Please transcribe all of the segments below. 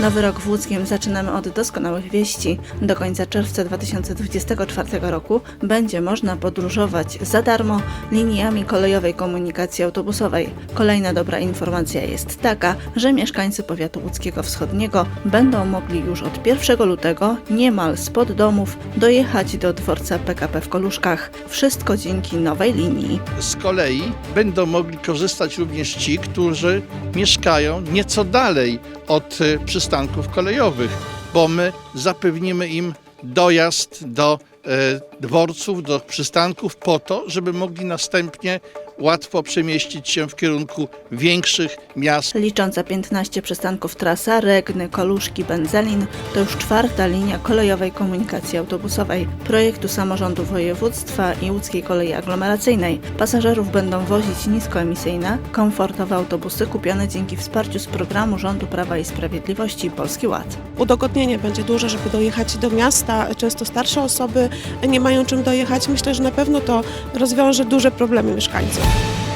Nowy rok w Łódzkiem zaczynamy od doskonałych wieści. Do końca czerwca 2024 roku będzie można podróżować za darmo liniami kolejowej komunikacji autobusowej. Kolejna dobra informacja jest taka, że mieszkańcy powiatu łódzkiego wschodniego będą mogli już od 1 lutego niemal spod domów dojechać do dworca PKP w Koluszkach. Wszystko dzięki nowej linii. Z kolei będą mogli korzystać również ci, którzy mieszkają nieco dalej od y, przystanków kolejowych, bo my zapewnimy im dojazd do e, dworców, do przystanków po to, żeby mogli następnie łatwo przemieścić się w kierunku większych miast. Licząca 15 przystanków trasa Regny, Koluszki, Benzelin to już czwarta linia kolejowej komunikacji autobusowej projektu samorządu województwa i łódzkiej kolei aglomeracyjnej. Pasażerów będą wozić niskoemisyjne, komfortowe autobusy kupione dzięki wsparciu z programu rządu Prawa i Sprawiedliwości Polski Ład. udogodnienie będzie duże, żeby dojechać do miasta. Często starsze osoby nie mają czym dojechać. Myślę, że na pewno to rozwiąże duże problemy mieszkańców. Bye.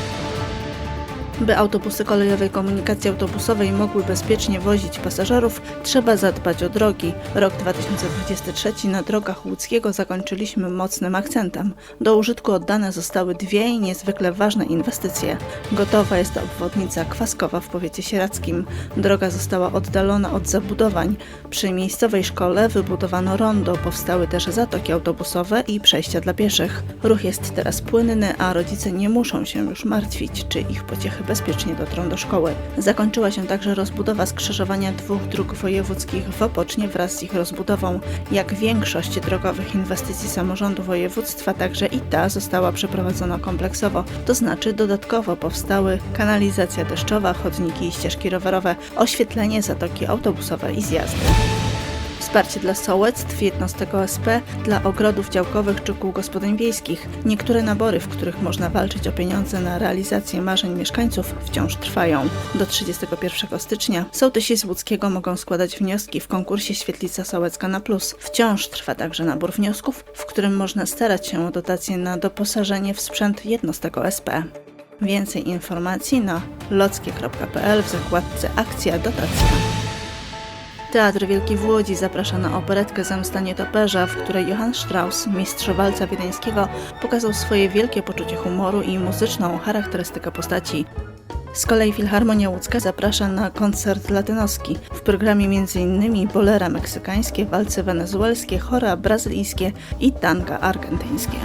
By autobusy kolejowej komunikacji autobusowej mogły bezpiecznie wozić pasażerów, trzeba zadbać o drogi. Rok 2023 na drogach łódzkiego zakończyliśmy mocnym akcentem. Do użytku oddane zostały dwie niezwykle ważne inwestycje. Gotowa jest obwodnica Kwaskowa w powiecie sieradzkim. Droga została oddalona od zabudowań. Przy miejscowej szkole wybudowano rondo, powstały też zatoki autobusowe i przejścia dla pieszych. Ruch jest teraz płynny, a rodzice nie muszą się już martwić, czy ich pociechy bezpiecznie dotrą do szkoły. Zakończyła się także rozbudowa skrzyżowania dwóch dróg wojewódzkich w Opocznie wraz z ich rozbudową. Jak większość drogowych inwestycji samorządu województwa, także i ta została przeprowadzona kompleksowo, to znaczy dodatkowo powstały kanalizacja deszczowa, chodniki i ścieżki rowerowe, oświetlenie, zatoki autobusowe i zjazdy. Wsparcie dla sołectw, jednostek OSP, dla ogrodów działkowych czy kół gospodyń wiejskich. Niektóre nabory, w których można walczyć o pieniądze na realizację marzeń mieszkańców, wciąż trwają. Do 31 stycznia sołtysi z Łódzkiego mogą składać wnioski w konkursie Świetlica Sołecka na Plus. Wciąż trwa także nabór wniosków, w którym można starać się o dotacje na doposażenie w sprzęt jednostek OSP. Więcej informacji na lockie.pl w zakładce Akcja Dotacja. Teatr Wielki w Łodzi zaprasza na operetkę Zemsta Nietoperza, w której Johann Strauss, mistrz walca wiedeńskiego, pokazał swoje wielkie poczucie humoru i muzyczną charakterystykę postaci. Z kolei Filharmonia Łódzka zaprasza na koncert latynoski. W programie m.in. bolera meksykańskie, walce wenezuelskie, chora brazylijskie i tanga argentyńskie.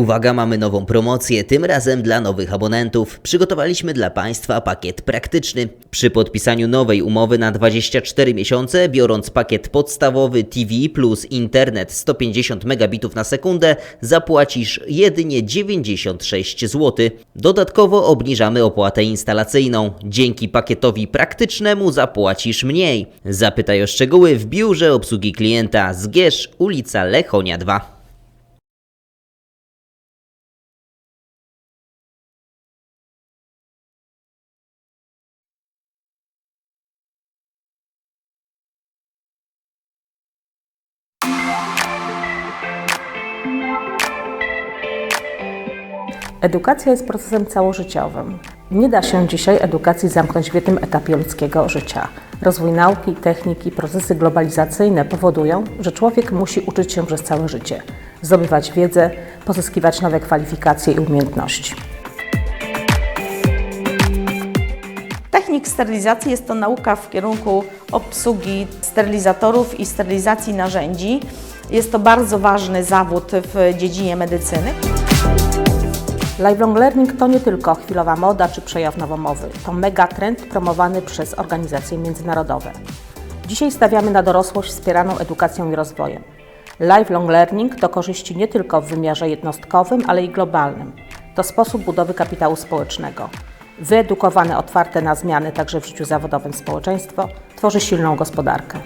Uwaga, mamy nową promocję, tym razem dla nowych abonentów. Przygotowaliśmy dla Państwa pakiet praktyczny. Przy podpisaniu nowej umowy na 24 miesiące, biorąc pakiet podstawowy TV plus internet 150 megabitów na sekundę, zapłacisz jedynie 96 zł. Dodatkowo obniżamy opłatę instalacyjną. Dzięki pakietowi praktycznemu zapłacisz mniej. Zapytaj o szczegóły w biurze obsługi klienta Zgierz, ulica Lechonia 2. Edukacja jest procesem całożyciowym. Nie da się dzisiaj edukacji zamknąć w jednym etapie ludzkiego życia. Rozwój nauki, techniki, procesy globalizacyjne powodują, że człowiek musi uczyć się przez całe życie, zdobywać wiedzę, pozyskiwać nowe kwalifikacje i umiejętności. Technik sterylizacji jest to nauka w kierunku obsługi sterylizatorów i sterylizacji narzędzi. Jest to bardzo ważny zawód w dziedzinie medycyny. Lifelong learning to nie tylko chwilowa moda czy przejaw nowomowy. To megatrend promowany przez organizacje międzynarodowe. Dzisiaj stawiamy na dorosłość wspieraną edukacją i rozwojem. Lifelong learning to korzyści nie tylko w wymiarze jednostkowym, ale i globalnym. To sposób budowy kapitału społecznego. Wyedukowane, otwarte na zmiany także w życiu zawodowym społeczeństwo tworzy silną gospodarkę.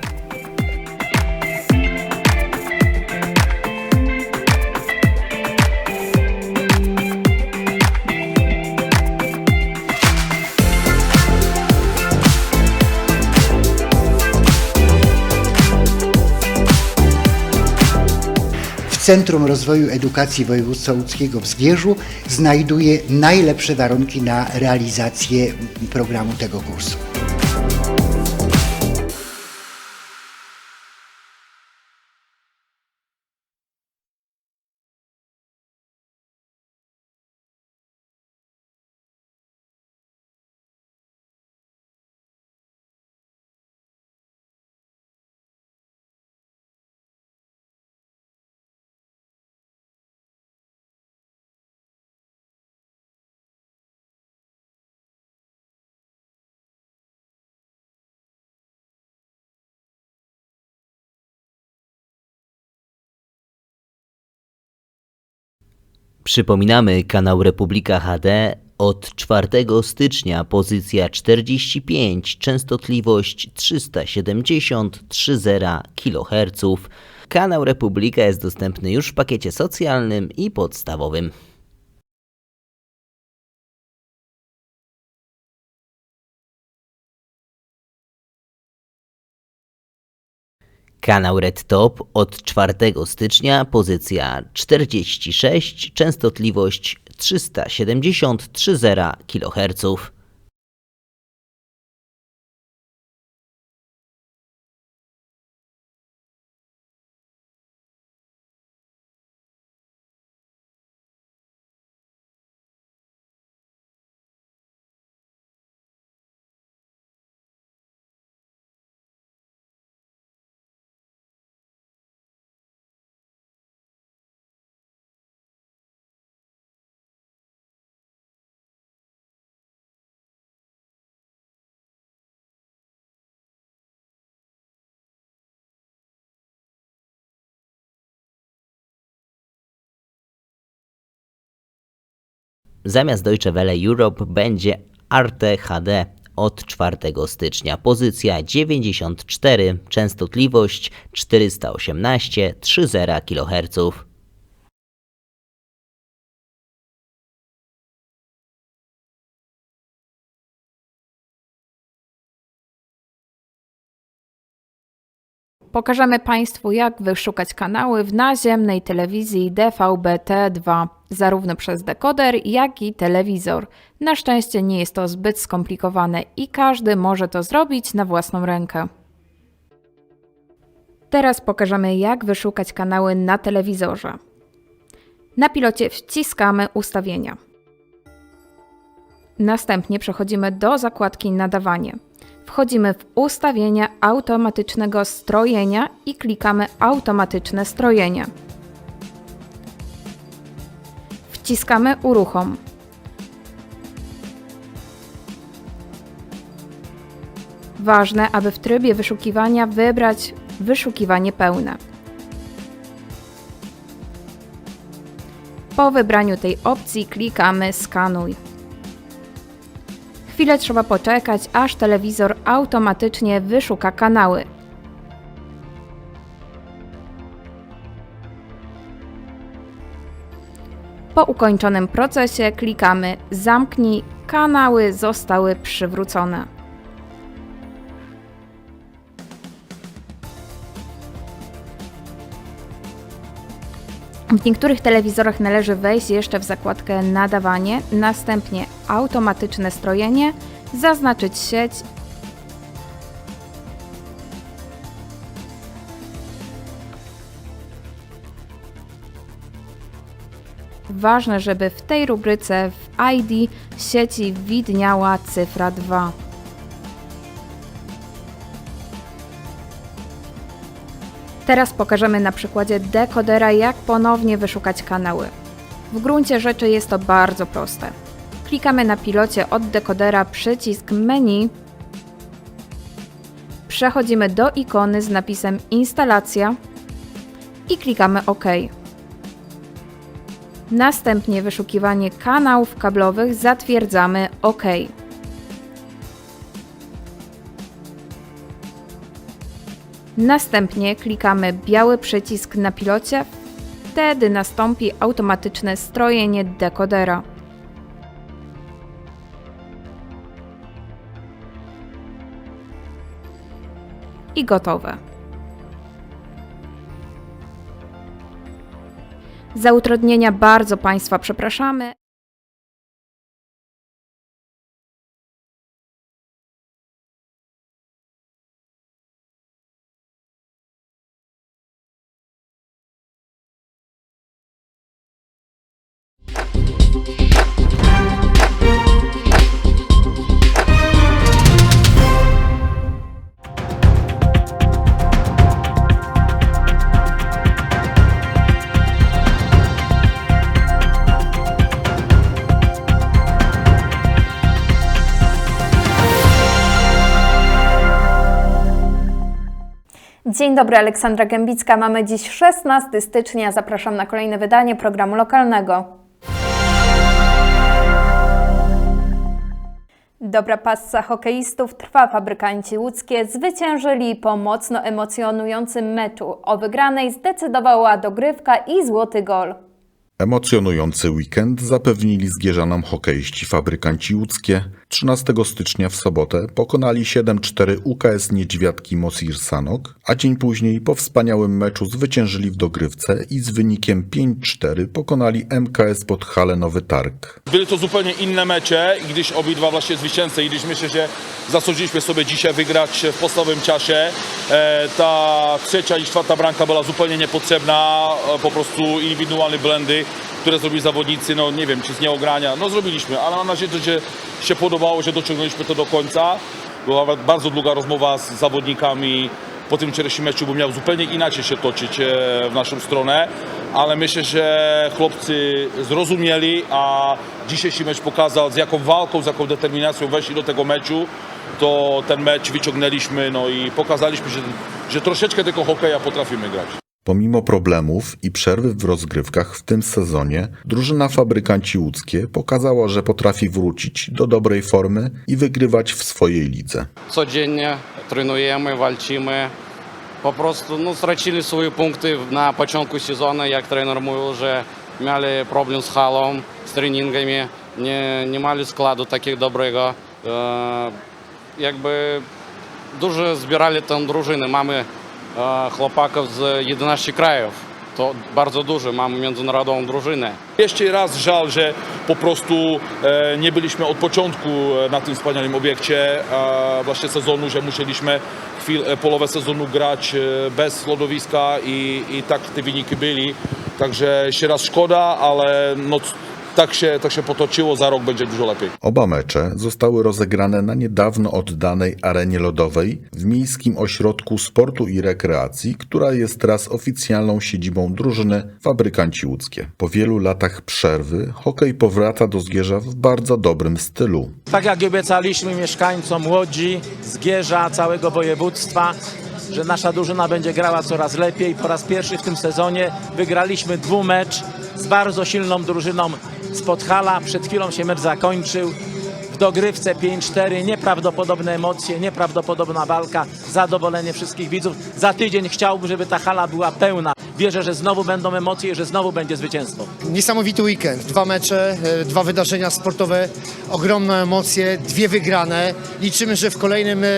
Centrum Rozwoju Edukacji Województwa Łódzkiego w Zgierzu znajduje najlepsze warunki na realizację programu tego kursu. Przypominamy kanał Republika HD od 4 stycznia pozycja 45, częstotliwość 370,30 kHz. Kanał Republika jest dostępny już w pakiecie socjalnym i podstawowym. Kanał Red Top od 4 stycznia pozycja 46, częstotliwość 370,30 kHz. Zamiast Deutsche Welle Europe będzie Arte HD od 4 stycznia. Pozycja 94, częstotliwość 418,30 kHz. Pokażemy Państwu, jak wyszukać kanały w naziemnej telewizji DVB-T2, zarówno przez dekoder, jak i telewizor. Na szczęście nie jest to zbyt skomplikowane i każdy może to zrobić na własną rękę. Teraz pokażemy, jak wyszukać kanały na telewizorze. Na pilocie wciskamy ustawienia. Następnie przechodzimy do zakładki Nadawanie. Wchodzimy w ustawienia automatycznego strojenia i klikamy Automatyczne strojenie. Wciskamy Uruchom. Ważne, aby w trybie wyszukiwania wybrać Wyszukiwanie pełne. Po wybraniu tej opcji klikamy Skanuj. Chwilę trzeba poczekać, aż telewizor automatycznie wyszuka kanały. Po ukończonym procesie klikamy Zamknij, kanały zostały przywrócone. W niektórych telewizorach należy wejść jeszcze w zakładkę Nadawanie, następnie Automatyczne strojenie, zaznaczyć sieć Ważne, żeby w tej rubryce w ID sieci widniała cyfra 2. Teraz pokażemy na przykładzie dekodera, jak ponownie wyszukać kanały. W gruncie rzeczy jest to bardzo proste. Klikamy na pilocie od dekodera przycisk menu. Przechodzimy do ikony z napisem Instalacja i klikamy OK. Następnie wyszukiwanie kanałów kablowych zatwierdzamy OK. Następnie klikamy biały przycisk na pilocie, wtedy nastąpi automatyczne strojenie dekodera. I gotowe. Za utrudnienia bardzo Państwa przepraszamy. Dzień dobry, Aleksandra Gębicka. Mamy dziś 16 stycznia. Zapraszam na kolejne wydanie programu lokalnego. Dobra passa hokeistów trwa. Fabrykanci łódzkie zwyciężyli po mocno emocjonującym meczu. O wygranej zdecydowała dogrywka i złoty gol. Emocjonujący weekend zapewnili zgierzanom hokeiści fabrykanci łódzkie. 13 stycznia w sobotę pokonali 7-4 UKS Niedźwiadki Mosir Sanok, a dzień później po wspaniałym meczu zwyciężyli w dogrywce i z wynikiem 5-4 pokonali MKS Podhale Nowy Targ. Były to zupełnie inne mecze, gdyż obydwa właśnie zwycięzcy i gdyż myślę, że zasłużyliśmy sobie dzisiaj wygrać w podstawowym czasie. E, ta trzecia i czwarta bramka była zupełnie niepotrzebna, e, po prostu indywidualne blendy, które zrobili zawodnicy, no nie wiem, czy z nieogrania, no zrobiliśmy, ale mam nadzieję, że się podobało, że dociągnęliśmy to do końca. Była bardzo długa rozmowa z zawodnikami po tym wczorajszym meczu, bo miał zupełnie inaczej się toczyć e, w naszą stronę, ale myślę, że chłopcy zrozumieli, a dzisiejszy mecz pokazał z jaką walką, z jaką determinacją weszli do tego meczu, to ten mecz wyciągnęliśmy no i pokazaliśmy, że, że troszeczkę tego hokeja potrafimy grać. Pomimo problemów i przerwy w rozgrywkach w tym sezonie, drużyna fabrykanci łódzkie pokazała, że potrafi wrócić do dobrej formy i wygrywać w swojej lidze. codziennie trenujemy, walczymy. Po prostu no, stracili swoje punkty na początku sezonu, jak trener mówił, że mieli problem z halą, z treningami, nie, nie mieli składu takiego dobrego. E, jakby dużo zbierali tam drużyny. Mamy chłopaków z 11 krajów. To bardzo dużo, mamy międzynarodową drużynę. Jeszcze raz żal, że po prostu e, nie byliśmy od początku e, na tym wspaniałym obiekcie właśnie sezonu, że musieliśmy chwil, e, połowę sezonu grać bez lodowiska i, i tak te wyniki byli. Także jeszcze raz szkoda, ale no, tak, się, tak się potoczyło, za rok będzie dużo lepiej. Oba mecze zostały rozegrane na niedawno oddanej arenie lodowej w Miejskim Ośrodku Sportu i Rekreacji, która jest teraz oficjalną siedzibą drużyny Fabrykanci Łódzkie. Po wielu latach przerwy hokej powraca do Zgierza w bardzo dobrym stylu. Tak jak obiecaliśmy mieszkańcom Łodzi, Zgierza, całego województwa, że nasza drużyna będzie grała coraz lepiej. Po raz pierwszy w tym sezonie wygraliśmy dwumecz z bardzo silną drużyną z Podhala. Przed chwilą się mecz zakończył. W dogrywce 5-4, nieprawdopodobne emocje, nieprawdopodobna walka, zadowolenie wszystkich widzów. Za tydzień chciałbym, żeby ta hala była pełna. Wierzę, że znowu będą emocje i że znowu będzie zwycięstwo. Niesamowity weekend. Dwa mecze, e, dwa wydarzenia sportowe, ogromne emocje, dwie wygrane. Liczymy, że w kolejnym e,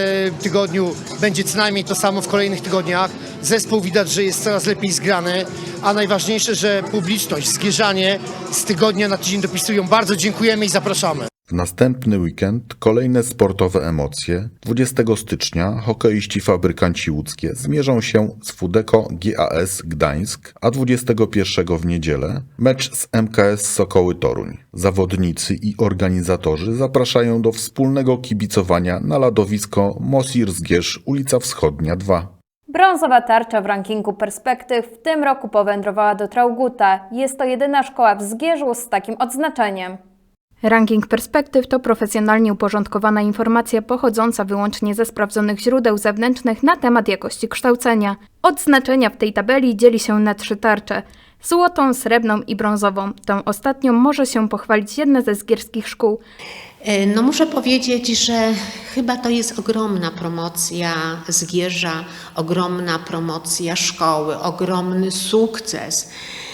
tygodniu będzie co najmniej to samo w kolejnych tygodniach. Zespół widać, że jest coraz lepiej zgrany, a najważniejsze, że publiczność, zgierzanie z tygodnia na tydzień dopisują. Bardzo dziękujemy i zapraszamy. W następny weekend kolejne sportowe emocje. 20 stycznia hokeiści fabrykanci łódzkie zmierzą się z Fudeko GAS Gdańsk, a 21 w niedzielę mecz z MKS Sokoły Toruń. Zawodnicy i organizatorzy zapraszają do wspólnego kibicowania na ladowisko Mosir Zgierz, ulica Wschodnia 2. Brązowa tarcza w rankingu perspektyw w tym roku powędrowała do Trauguta. Jest to jedyna szkoła w Zgierzu z takim odznaczeniem. Ranking perspektyw to profesjonalnie uporządkowana informacja pochodząca wyłącznie ze sprawdzonych źródeł zewnętrznych na temat jakości kształcenia. Odznaczenia w tej tabeli dzieli się na trzy tarcze: złotą, srebrną i brązową. Tą ostatnią może się pochwalić jedna ze zgierskich szkół. No muszę powiedzieć, że chyba to jest ogromna promocja Zgierza, ogromna promocja szkoły, ogromny sukces e,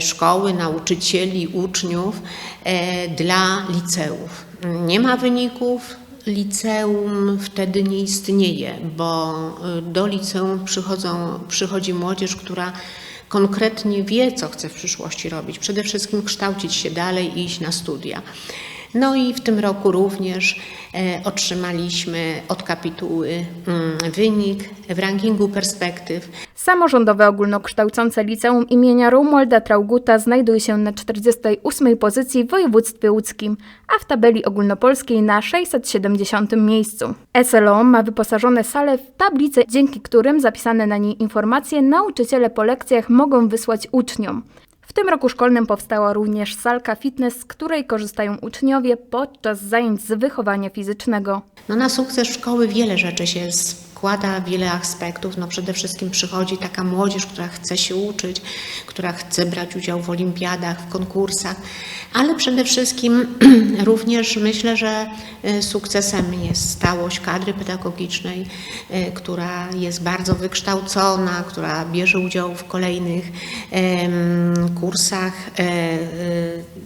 szkoły, nauczycieli, uczniów e, dla liceów. Nie ma wyników, liceum wtedy nie istnieje, bo e, do liceum przychodzą, przychodzi młodzież, która konkretnie wie, co chce w przyszłości robić. Przede wszystkim kształcić się dalej i iść na studia. No i w tym roku również e, otrzymaliśmy od kapituły mm, wynik w rankingu perspektyw. Samorządowe ogólnokształcące liceum imienia Romualda Trauguta znajduje się na 48 pozycji w województwie łódzkim, a w tabeli ogólnopolskiej na 670 miejscu. SLO ma wyposażone sale w tablice, dzięki którym zapisane na niej informacje nauczyciele po lekcjach mogą wysłać uczniom. W tym roku szkolnym powstała również salka fitness, z której korzystają uczniowie podczas zajęć z wychowania fizycznego. No na sukces szkoły wiele rzeczy się składa, wiele aspektów. No przede wszystkim przychodzi taka młodzież, która chce się uczyć, która chce brać udział w olimpiadach, w konkursach, ale przede wszystkim również myślę, że y, sukcesem jest stałość kadry pedagogicznej, y, która jest bardzo wykształcona, która bierze udział w kolejnych kursach, e, e,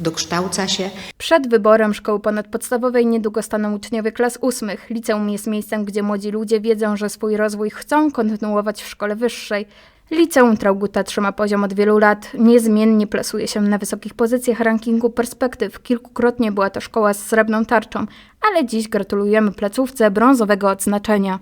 dokształca się. Przed wyborem szkoły ponadpodstawowej niedługo staną uczniowie klas ósmych. Liceum jest miejscem, gdzie młodzi ludzie wiedzą, że swój rozwój chcą kontynuować w szkole wyższej. Liceum Trauguta trzyma poziom od wielu lat, niezmiennie plasuje się na wysokich pozycjach rankingu perspektyw. Kilkukrotnie była to szkoła z srebrną tarczą, ale dziś gratulujemy placówce brązowego odznaczenia.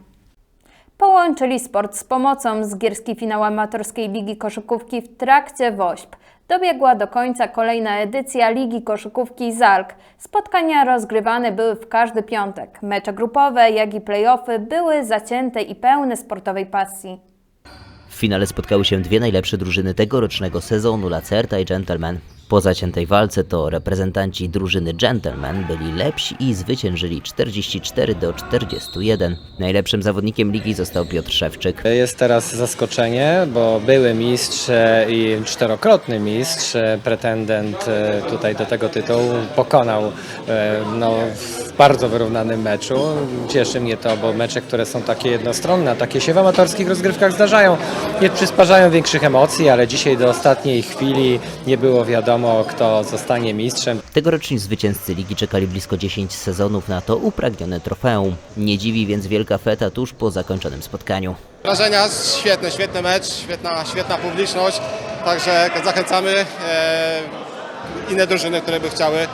Połączyli sport z pomocą. Zgierski finał amatorskiej Ligi Koszykówki w trakcie WOŚP. Dobiegła do końca kolejna edycja Ligi Koszykówki ZALK. Spotkania rozgrywane były w każdy piątek. Mecze grupowe, jak i play-offy były zacięte i pełne sportowej pasji. W finale spotkały się dwie najlepsze drużyny tegorocznego sezonu Lacerta i Gentleman. Po zaciętej walce to reprezentanci drużyny Gentleman byli lepsi i zwyciężyli 44 do 41. Najlepszym zawodnikiem ligi został Piotr Szewczyk. Jest teraz zaskoczenie, bo były mistrz i czterokrotny mistrz, pretendent e, tutaj do tego tytułu, pokonał e, no, w bardzo wyrównanym meczu. Cieszy mnie to, bo mecze, które są takie jednostronne, a takie się w amatorskich rozgrywkach zdarzają, nie przysparzają większych emocji, ale dzisiaj do ostatniej chwili nie było wiadomo, kto zostanie mistrzem. Tegoroczni zwycięzcy ligi czekali blisko 10 sezonów na to upragnione trofeum. Nie dziwi więc wielka feta tuż po zakończonym spotkaniu. Wrażenia świetne, świetny mecz, świetna, świetna publiczność, także zachęcamy e, inne drużyny, które by chciały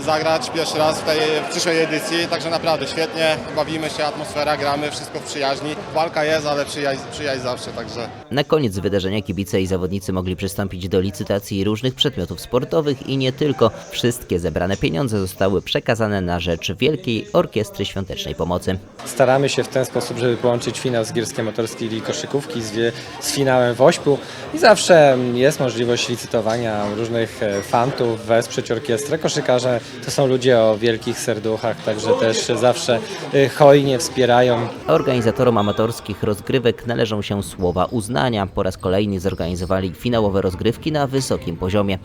zagrać pierwszy raz w tej w przyszłej edycji, także naprawdę świetnie, bawimy się, atmosfera, gramy, wszystko w przyjaźni. Walka jest, ale przyjaźń, przyjaźń zawsze, także Na koniec wydarzenia kibice i zawodnicy mogli przystąpić do licytacji różnych przedmiotów sportowych i nie tylko. Wszystkie zebrane pieniądze zostały przekazane na rzecz Wielkiej Orkiestry Świątecznej Pomocy. Staramy się w ten sposób, żeby połączyć finał z Gierskiej Motorskiej Ligi Koszykówki z, z finałem Wośpu i zawsze jest możliwość licytowania różnych e, fantów, wesprzeć orkiestrę. Koszykarze to są ludzie o wielkich serduchach, także też zawsze e, hojnie wspierają Organizatorom amatorskich rozgrywek należą się słowa uznania. Po raz kolejny zorganizowali finałowe rozgrywki na wysokim poziomie.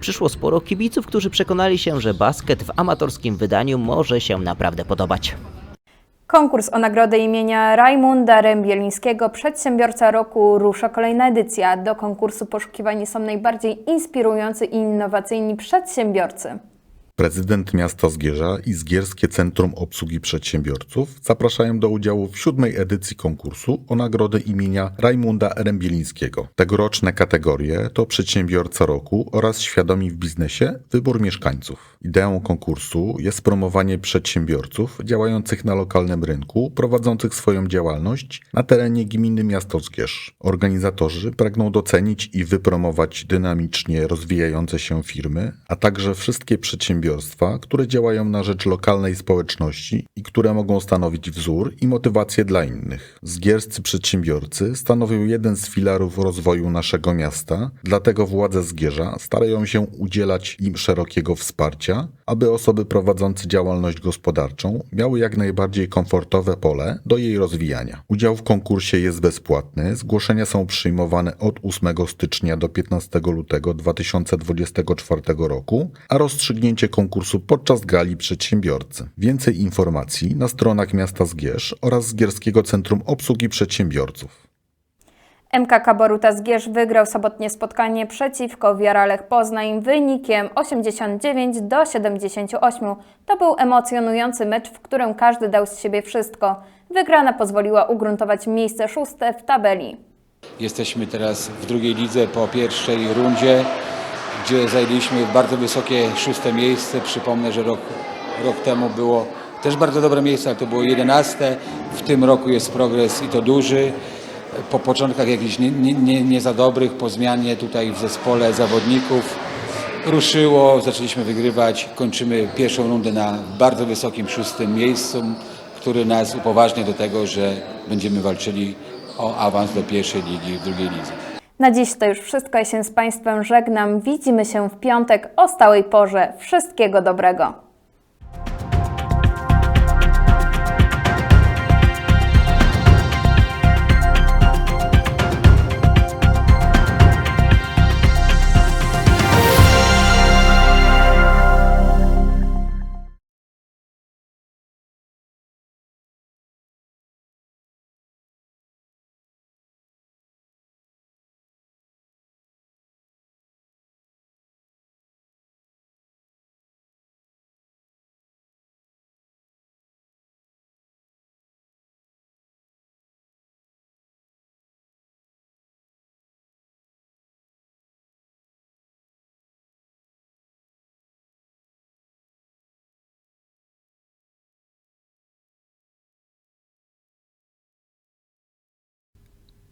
Przyszło sporo kibiców, którzy przekonali się, że basket w amatorskim wydaniu może się naprawdę podobać. Konkurs o nagrodę imienia Rajmunda Rębielińskiego Przedsiębiorca Roku rusza kolejna edycja. Do konkursu poszukiwani są najbardziej inspirujący i innowacyjni przedsiębiorcy. Prezydent miasta Zgierza i Zgierskie Centrum Obsługi Przedsiębiorców zapraszają do udziału w siódmej edycji konkursu o nagrodę imienia Rajmunda Rębielińskiego. Tegoroczne kategorie to Przedsiębiorca Roku oraz Świadomi w biznesie wybór mieszkańców. Ideą konkursu jest promowanie przedsiębiorców działających na lokalnym rynku, prowadzących swoją działalność na terenie gminy miasto Zgierz. Organizatorzy pragną docenić i wypromować dynamicznie rozwijające się firmy, a także wszystkie przedsiębiorstwa, które działają na rzecz lokalnej społeczności i które mogą stanowić wzór i motywację dla innych. Zgierscy przedsiębiorcy stanowią jeden z filarów rozwoju naszego miasta, dlatego władze Zgierza starają się udzielać im szerokiego wsparcia, aby osoby prowadzące działalność gospodarczą miały jak najbardziej komfortowe pole do jej rozwijania. Udział w konkursie jest bezpłatny, zgłoszenia są przyjmowane od 8 stycznia do 15 lutego 2024 roku, a rozstrzygnięcie konkursu podczas gali przedsiębiorcy. Więcej informacji na stronach miasta Zgierz oraz Zgierskiego Centrum Obsługi Przedsiębiorców. MKK Boruta Zgierz wygrał sobotnie spotkanie przeciwko Wiaralech Poznań wynikiem 89 do 78. To był emocjonujący mecz, w którym każdy dał z siebie wszystko. Wygrana pozwoliła ugruntować miejsce szóste w tabeli. Jesteśmy teraz w drugiej lidze po pierwszej rundzie, gdzie zajęliśmy bardzo wysokie szóste miejsce. Przypomnę, że rok, rok temu było też bardzo dobre miejsce, ale to było 11. W tym roku jest progres i to duży. Po początkach jakichś nie, nie, nie, za dobrych, po zmianie tutaj w zespole zawodników ruszyło, zaczęliśmy wygrywać. Kończymy pierwszą rundę na bardzo wysokim szóstym miejscu, który nas upoważnia do tego, że będziemy walczyli o awans do pierwszej ligi w drugiej lidze. Na dziś to już wszystko. Ja się z Państwem żegnam. Widzimy się w piątek o stałej porze. Wszystkiego dobrego.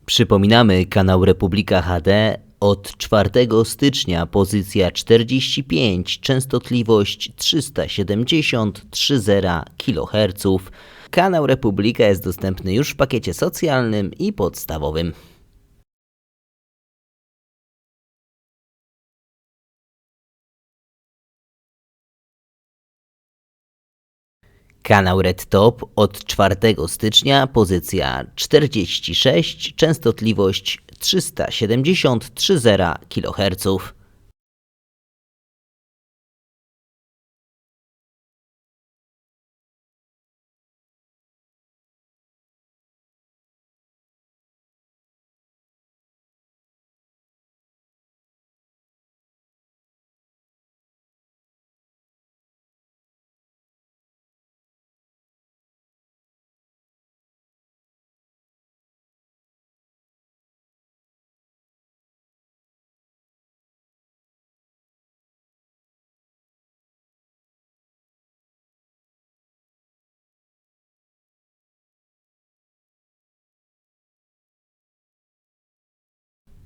Przypominamy kanał Republika HD od 4 stycznia pozycja 45, częstotliwość 370,30 kHz. Kanał Republika jest dostępny już w pakiecie socjalnym i podstawowym. Kanał Red Top od 4 stycznia pozycja 46, częstotliwość 370,30 kHz.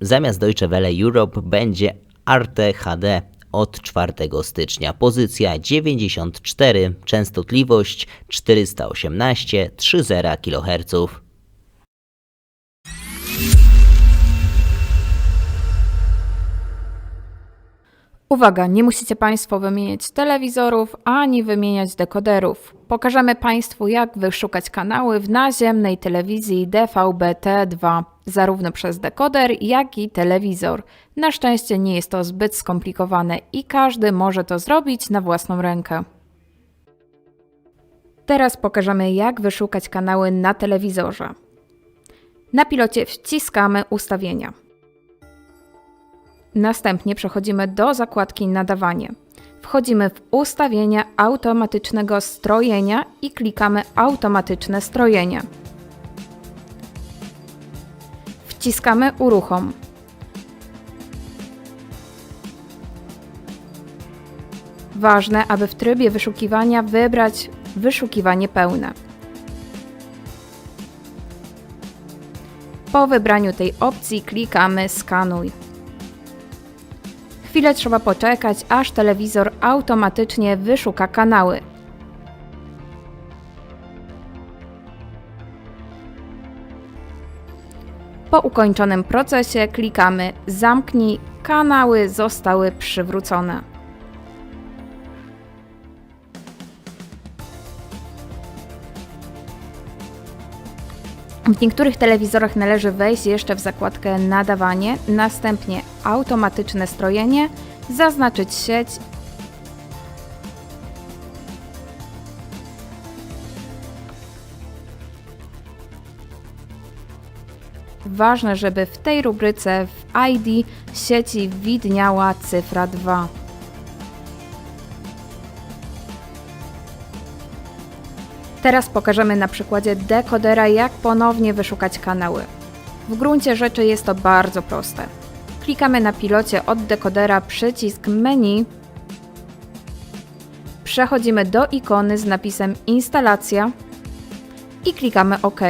Zamiast Deutsche Welle Europe będzie Arte HD od 4 stycznia. Pozycja 94, częstotliwość 418,30 kHz. Uwaga, nie musicie Państwo wymieniać telewizorów ani wymieniać dekoderów. Pokażemy Państwu, jak wyszukać kanały w naziemnej telewizji DVB-T2, zarówno przez dekoder, jak i telewizor. Na szczęście nie jest to zbyt skomplikowane i każdy może to zrobić na własną rękę. Teraz pokażemy, jak wyszukać kanały na telewizorze. Na pilocie wciskamy ustawienia. Następnie przechodzimy do zakładki Nadawanie. Wchodzimy w ustawienia automatycznego strojenia i klikamy Automatyczne strojenie. Wciskamy Uruchom. Ważne, aby w trybie wyszukiwania wybrać Wyszukiwanie pełne. Po wybraniu tej opcji klikamy Skanuj. Chwilę trzeba poczekać, aż telewizor automatycznie wyszuka kanały. Po ukończonym procesie klikamy Zamknij, kanały zostały przywrócone. W niektórych telewizorach należy wejść jeszcze w zakładkę Nadawanie, następnie Automatyczne strojenie, zaznaczyć sieć Ważne, żeby w tej rubryce w ID sieci widniała cyfra 2. Teraz pokażemy na przykładzie dekodera, jak ponownie wyszukać kanały. W gruncie rzeczy jest to bardzo proste. Klikamy na pilocie od dekodera przycisk menu. Przechodzimy do ikony z napisem Instalacja i klikamy OK.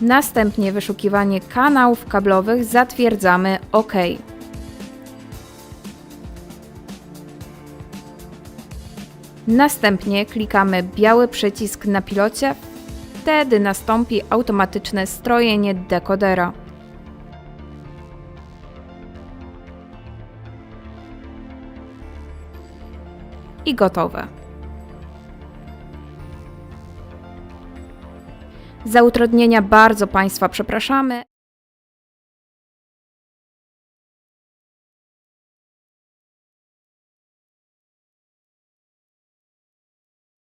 Następnie wyszukiwanie kanałów kablowych zatwierdzamy OK. Następnie klikamy biały przycisk na pilocie, wtedy nastąpi automatyczne strojenie dekodera. I gotowe. Za utrudnienia bardzo Państwa przepraszamy.